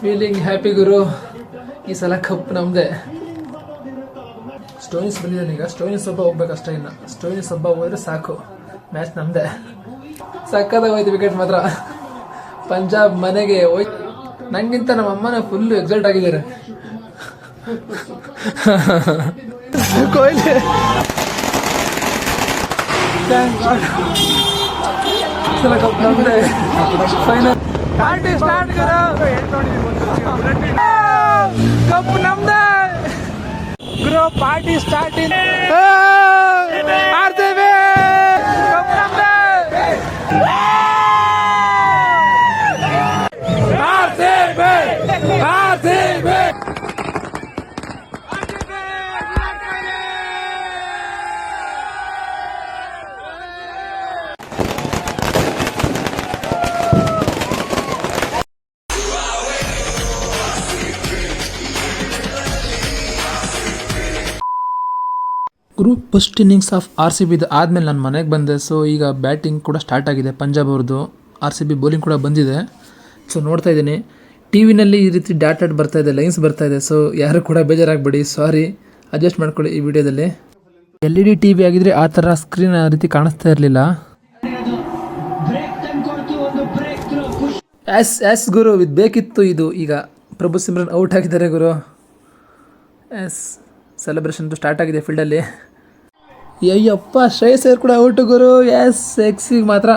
Feeling happy ಗುರು. ಈ ಸಲ ಕಪ್ ನಮ್ದೆ. ಸ್ಟೋನಿಸ್ ಬಂದಿದ್ದಾನೆ ಈಗ. ಸ್ಟೋನಿಸ್ ಹಬ್ಬ ಹೋಗ್ಬೇಕಷ್ಟೇ ಇನ್ನ. ಸ್ಟೋನಿಸ್ ಹಬ್ಬ ಹೋದ್ರೆ ಸಾಕು. ಮ್ಯಾಚ್ ನಮ್ದೆ. ಸಕ್ಕತ್ತಾಗಿ ಹೋಯ್ತು ವಿಕೆಟ್ ಮಾತ್ರ. ಪಂಜಾಬ್ ಮನೆಗೆ ಹೋಯ್ ನಂಗಿಂತ ನಮ್ಮ ಅಮ್ಮನ ಫುಲ್ ಎಕ್ಸೈಟ್ ಆಗಿದ್ದಾರೆ. ಕೊಹ್ಲಿ. ಸಲ cup final party start cup ನಮ್ದೆ. ಗುರು ಪಾರ್ಟಿ ಸ್ಟಾರ್ಟ್ ಆಡ್ತೇವೆ first innings of R C ಬಿದು ಆದಮೇಲೆ ನಾನು ಮನೆಗೆ ಬಂದೆ. ಸೊ ಈಗ ಬ್ಯಾಟಿಂಗ್ ಕೂಡ ಸ್ಟಾರ್ಟ್ ಆಗಿದೆ ಪಂಜಾಬ್ ಅವ್ರದ್ದು ಆರ್ ಸಿ ಬಿ ಬೌಲಿಂಗ್ ಕೂಡ ಬಂದಿದೆ. ಸೊ ನೋಡ್ತಾ ಇದ್ದೀನಿ. ಟಿ ವಿನಲ್ಲಿ ಈ ರೀತಿ ಡಾಟ್ ಬರ್ತಾ ಇದೆ ಲೈನ್ಸ್ ಬರ್ತಾ ಇದೆ. ಸೊ ಯಾರು ಕೂಡ ಬೇಜಾರಾಗಬೇಡಿ. ಸಾರಿ ಅಡ್ಜಸ್ಟ್ ಮಾಡ್ಕೊಳ್ಳಿ ಈ ವಿಡಿಯೋದಲ್ಲಿ. L E D T V ಆಗಿದ್ರೆ ಆ ಥರ ಸ್ಕ್ರೀನ್ ಆ ರೀತಿ ಕಾಣಿಸ್ತಾ ಇರಲಿಲ್ಲ. ಎಸ್ ಎಸ್ ಗುರು. ಇದು ಬೇಕಿತ್ತು ಇದು. ಈಗ ಪ್ರಭು ಸಿಮ್ರನ್ ಔಟ್ ಆಗಿದ್ದಾರೆ ಗುರು. ಎಸ್ ಸೆಲೆಬ್ರೇಷನ್ ಸ್ಟಾರ್ಟ್ ಆಗಿದೆ ಫೀಲ್ಡಲ್ಲಿ ಅಯ್ಯಪ್ಪ ಶ್ರೇಯಸ್ ಅಯ್ಯರ್ ಕೂಡ ಔಟ್ ಗುರು. ಎಸ್ ಎಕ್ಸಿಗೆ ಮಾತ್ರ.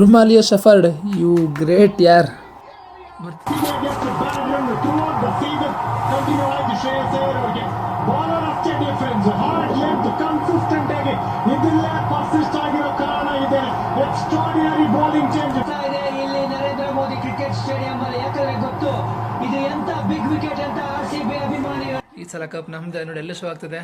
ರುಮಾಲಿಯೋ ಶಫರ್ಡ್ ಯು ಗ್ರೇಟ್ ಯಾರ್. ಬಾಲರ್ ಅಷ್ಟೇ ಡಿಫರೆನ್ಸ್ ಹಾರ್ಡ್ ಕನ್ಸಿಸ್ಟೆಂಟ್ ಆಗಿ ಇದಿಲ್ಲ ಪರ್ಸಿಸ್ಟ್ ಆಗಿರೋ ಕಾರಣ ಇದೆ ಎಕ್ಸ್ಟ್ರಾಡಿನರಿ ಬೌಲಿಂಗ್ ಚೇಂಜ್ ಇದೆ ಇಲ್ಲಿ ನರೇಂದ್ರ ಮೋದಿ ಕ್ರಿಕೆಟ್ ಸ್ಟೇಡಿಯಂ ಅಲ್ಲಿ ಯಾಕಂದ್ರೆ ಗೊತ್ತು ಇದು ಎಂತ ಬಿಗ್ ವಿಕೆಟ್ ಅಂತ ಆರ್ ಸಿ ಬಿ ಅಭಿಮಾನಿಗಳು ಈ ಸಲ ಕಪ್ ನಮ್ದು ನೋಡಿ ಎಲ್ಲ ಶೋ ಆಗ್ತದೆ?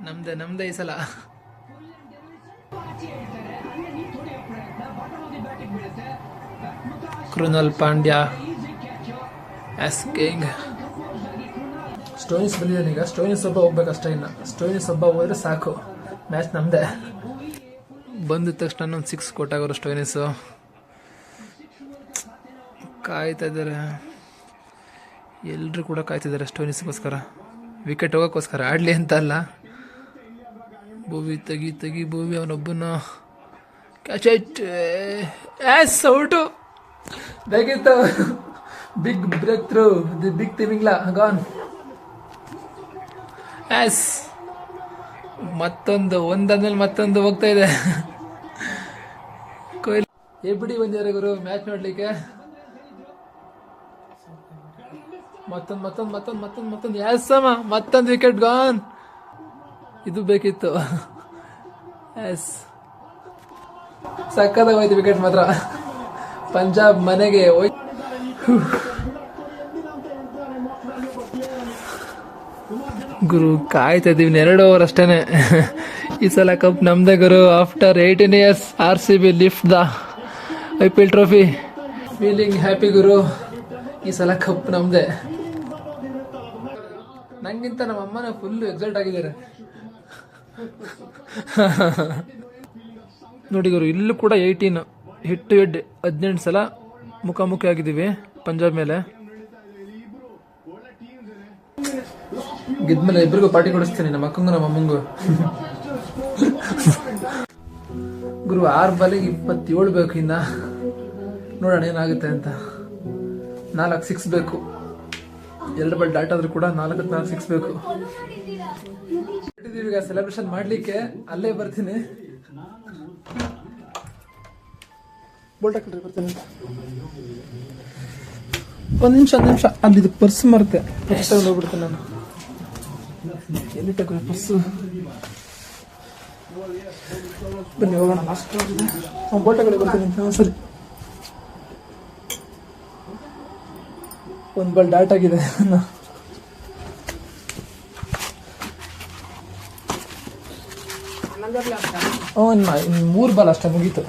ನಮ್ದೆ ನಮ್ದೆ ಈ ಸಲ. Krunal Pandya is king. Stoinis ಬಂದಿದ್ದಾನೆ ಈಗ. ಸ್ಟೋನಿಸ್ ಒಬ್ಬ ಹೋಗ್ಬೇಕಷ್ಟೇ ಇನ್ನ. ಸ್ಟೋನಿಸ್ ಒಬ್ಬ ಹೋದ್ರೆ ಸಾಕು. ಮ್ಯಾಚ್ ನಮ್ದೆ. ಬಂದಿದ ತಕ್ಷಣ ಒಂದು ಸಿಕ್ಸ್ ಕೊಟ್ಟಾಗೋರು ಸ್ಟೋನಿಸು ಕಾಯ್ತಾ ಇದ್ದಾರೆ. ಎಲ್ಲರೂ ಕೂಡ ಕಾಯ್ತಿದ್ದಾರೆ ಸ್ಟೋನಿಸ್ಗೋಸ್ಕರ ವಿಕೆಟ್ ಹೋಗೋಕ್ಕೋಸ್ಕರ. ಆಡಲಿ ಅಂತ ಅಲ್ಲ. ಭೂವಿ ತೆಗಿ ತೆಗಿ ಭೂವಿ ಅವನೊಬ್ಬನ ಕ್ಯಾಚ್ ಐಟ್ ಎಸ್ ಔಟು ಬೇಕಿತ್ತು. Big break through the big ತಿಮಿಂಗ್ಲಾ gone S ಮತ್ತೊಂದು ಒಂದಾದ್ಮೇಲೆ ಮತ್ತೊಂದು ಹೋಗ್ತಾ ಇದೆ. ಕೊಹ್ಲಿ. ಏ ಬಿಡಿ ಬಂದಿದ್ದಾರೆ ಗುರು ಮ್ಯಾಚ್ ನೋಡ್ಲಿಕ್ಕೆ. ಮತ್ತೊಂದು ಮತ್ತೊಂದು ಮತ್ತೊಂದು ಮತ್ತೊಂದು ಮತ್ತೊಂದು ಎಸ್ ಸಮ ಮತ್ತೊಂದು ವಿಕೆಟ್ ಗಾನ್ ಇದು ಬೇಕಿತ್ತು. ಎಸ್ ಸಕ್ಕದಾಗ ಹೋಯ್ತು ವಿಕೆಟ್ ಮಾತ್ರ. ಪಂಜಾಬ್ ಮನೆಗೆ ಹೋಯ್ತು ಗುರು, ಕಾಯ್ತಾ ಇದೀವಿ ಎರಡು ಓವರ್ ಅಷ್ಟೇನೆ. ಈ ಸಲ ಕಪ್ ನಮ್ದೇ ಗುರು. After eighteen years R C B lift the I P L trophy feeling happy ಗುರು. ಈ ಸಲ ಕಪ್ ನಮ್ದೆ. ನಂಗಿಂತ ನಮ್ಮ ಅಮ್ಮನ ಫುಲ್ ಎಕ್ಸೈಟ್ ಆಗಿದ್ದಾರೆ. ನೋಡಿ ಗುರು, ಇಲ್ಲೂ ಕೂಡ ಏಯ್ಟೀನ್ ಹೆಡ್ ಟು ಹೆಡ್ ಹದಿನೆಂಟು ಸಲ ಮುಖಾಮುಖಿ ಆಗಿದ್ದೀವಿ ಪಂಜಾಬ್ ಮೇಲೆ. ಗೆದ್ಮೇಲೆ ಇಬ್ಬರಿಗೂ ಪಾರ್ಟಿ ಕೊಡಿಸ್ತೀನಿ, ನಮ್ಮ ಅಕ್ಕಂಗು, ನಮ್ಮ ಅಮ್ಮಂಗು. ಗುರು, ಆರು ಬಾಲಿಗೆ ಇಪ್ಪತ್ತೇಳು ಬೇಕು ಇನ್ನ. ನೋಡೋಣ ಏನಾಗುತ್ತೆ ಅಂತ. ನಾಲ್ಕು ಸಿಕ್ಸ್ ಬೇಕು. ಎರಡು ಬಾಲ್ ಡಾಟ್ ಆದ್ರೂ ಕೂಡ ನಾಲ್ಕು ನಾಲ್ಕು ಸಿಕ್ಸ್ ಬೇಕು. ಹೊರಟಿದೀವಿ ಈಗ ಸೆಲೆಬ್ರೇಷನ್ ಮಾಡ್ಲಿಕ್ಕೆ. ಅಲ್ಲೇ ಬರ್ತೀನಿ. ಹಾಕಿದ್ರೆ ಬರ್ತೀನಿ ಒಂದು ನಿಮಿಷ ಒಂದು ನಿಮಿಷ. ಅಲ್ಲಿ ಇದು ಪರ್ಸ್ ಮರ್ತೆ ಪರ್ಸ್ ನಾನು. ಎಲ್ಲಿ ತಗೊಂಡು ಪರ್ಸು ಬನ್ನಿ, ಹೋಗೋಣ ಲಾಸ್ಟ್ ಬರ್ತೀನಿ. ಸರಿ. ಒಂದು ಬಲ್ ಡಾಟ್ ಆಗಿದೆ. ಇನ್ನು ಮೂರು ಬಾಲ್ ಅಷ್ಟೇ ಮುಗೀತು.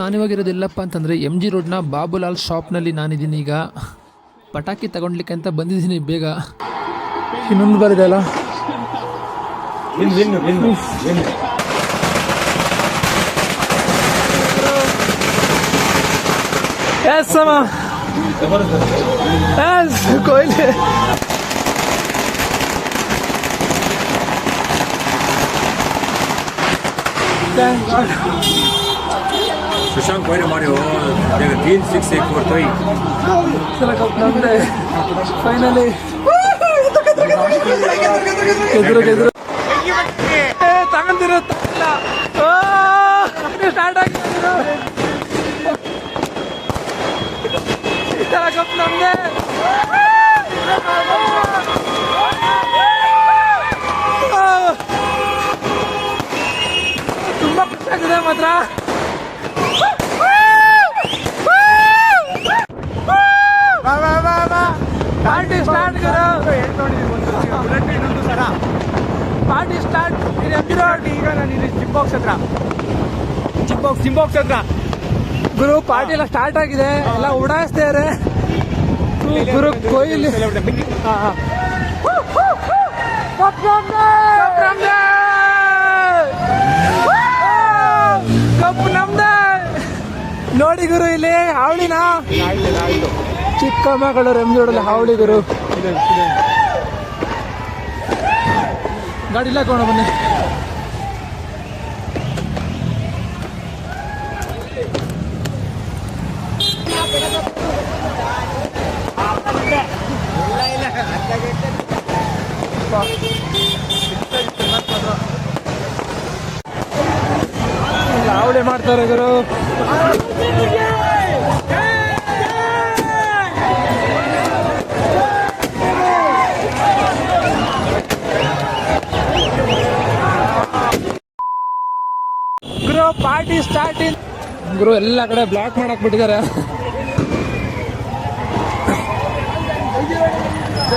ನಾನಿವಾಗಿರೋದು ಎಲ್ಲಪ್ಪ ಅಂತಂದರೆ ಎಂ ಜಿ ರೋಡ್ನ ಬಾಬುಲಾಲ್ ಶಾಪ್ನಲ್ಲಿ ನಾನಿದ್ದೀನಿ ಈಗ. ಪಟಾಕಿ ತಗೊಂಡ್ಲಿಕ್ಕೆ ಅಂತ ಬಂದಿದ್ದೀನಿ ಬೇಗ. ಇನ್ನೊಂದು ಬರಿದೆ ಇದೆ ಅಲ್ಲ? ಎಸ್ ಸಮ ಎಸ್ Thank God. ಶಶಾಂಕ್ ವೈರ ಮಾಡ್ಯೋ ಈಗ ತೀನ್ ಸಿಕ್ಸ್ ಏಕ್ ಫೋರ್ ತ್ರೀ ಫೈನಲಿ ಎದುರು ಎದುರು ತಗೊಂಡಿರೋ ಸ್ಟಾರ್ಟ್ ಆಗಿರೋ ಈ ಥರ ಕಪ್ ನಮ್ಗೆ ಈಗ ನಾನು ಇಲ್ಲಿ ಜಿಮ್ ಬಾಕ್ಸ್ ಹತ್ರ. ಜಿಮ್ ಬಾಕ್ಸ್ ಜಿಮ್ ಬಾಕ್ಸ್ ಹತ್ರ. ಗುರು ಪಾರ್ಟಿ ಎಲ್ಲ ಸ್ಟಾರ್ಟ್ ಆಗಿದೆ. ಎಲ್ಲ ಉಡಾಯಿಸ್ತಾರೆ ಗುರು ಕೊಯ್ಲಿ. ಹಾ, ಹಾ. ಕಪ್ ನಮ್ದೇ! ನೋಡಿ ಗುರು ಇಲ್ಲಿ ಹಾವಳಿನ ಚಿಕ್ಕಮಗಳೂರು ಎಮ್ಜೋಡಲ್ಲಿ ಹಾವಳಿ ಗುರು. ಗಾಡಿ ಇಲ್ಲ ಕೋಣ ಬನ್ನಿ. ಹಾವಳಿ ಮಾಡ್ತಾರೆ ಗುರು. ಗುರು ಪಾರ್ಟಿ ಸ್ಟಾರ್ಟಿಂಗ್ ಗುರು ಎಲ್ಲ ಕಡೆ ಬ್ಲಾಕ್ ಮಾಡಕ್ ಬಿಟ್ಟಿದ್ದಾರೆ ಜೈ ಆರ್ ಸಿ ಬಿ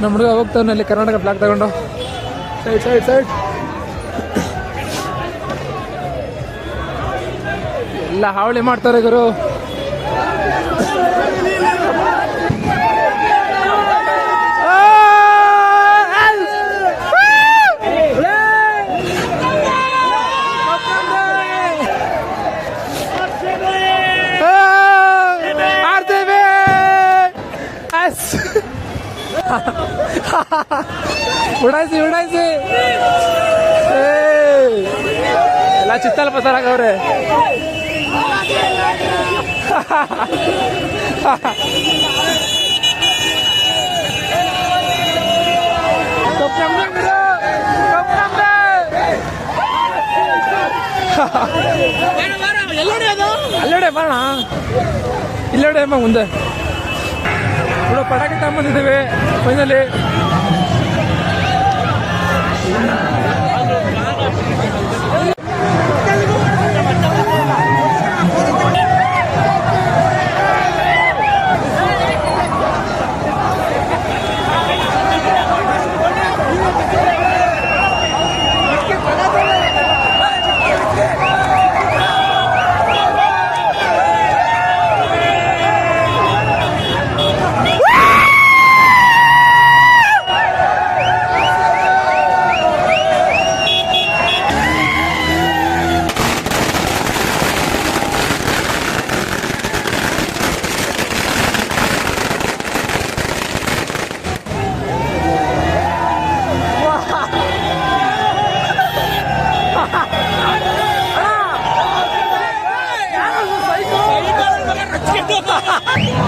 ನಮ್ಮ ಹುಡುಗ ಹೋಗ್ತಾನೆ ಅಲ್ಲಿ ಕರ್ನಾಟಕ ಫ್ಲಾಗ್ ತಗೊಂಡು. ಸೈಡ್ ಸೈಡ್ ಸೈಡ್ ಎಲ್ಲ ಹಾವಳಿ ಮಾಡ್ತಾರೆ ಗುರು. ಉಡಾಯಿಸಿ ಉಡಾಯಿಸಿ ಎಲ್ಲ ಚಿತ್ತಲ್ಲ ಚಿತ್ತಲ್ ಅವ್ರೆ. ಅಲ್ಲೋಡೆ ಬರೋಣ. ಇಲ್ಲೋಡೆ ಅಮ್ಮ ಮುಂದೆ. ಇವಾಗ ಪಟಾಕಿ ತಗೊಂಬಂದಿದ್ದೀವಿ ಫೈನಲಿ ಜೈ 哈哈哈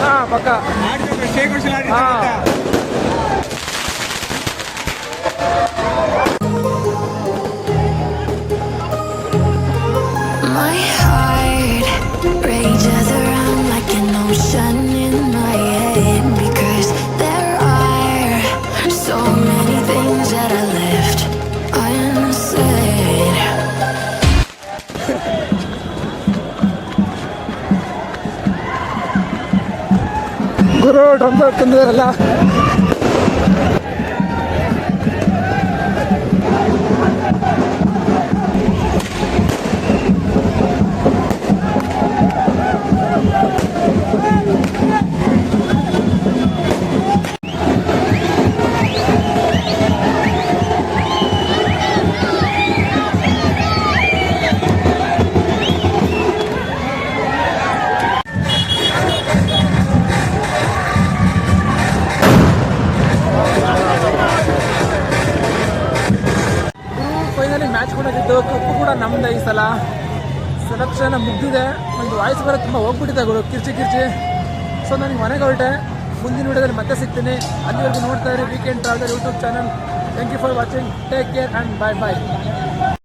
ಹಾ ಪಕ್ಕ ಗುರು ಡ್ರಮ್ ಸೆಲೆಕ್ಷನ್ ಮುಗ್ದಿದೆ. ಒಂದು ವಾಯ್ಸ್ ಬರೋ ತುಂಬ ಹೋಗ್ಬಿಟ್ಟಿದೆ ಗುರು. ಕಿರ್ಚಿ ಕಿರ್ಚಿ. ಸೊ ನನಗೆ ಮನೆಗೆ ಹೊರಟೆ. ಮುಂದಿನ ವಿಡಿಯೋದಲ್ಲಿ ಮತ್ತೆ ಸಿಗ್ತೀನಿ. ಅಲ್ಲಿವರೆಗೂ ನೋಡ್ತಾ ಇರಿ weekend travel YouTube channel thank you for watching take care and bye bye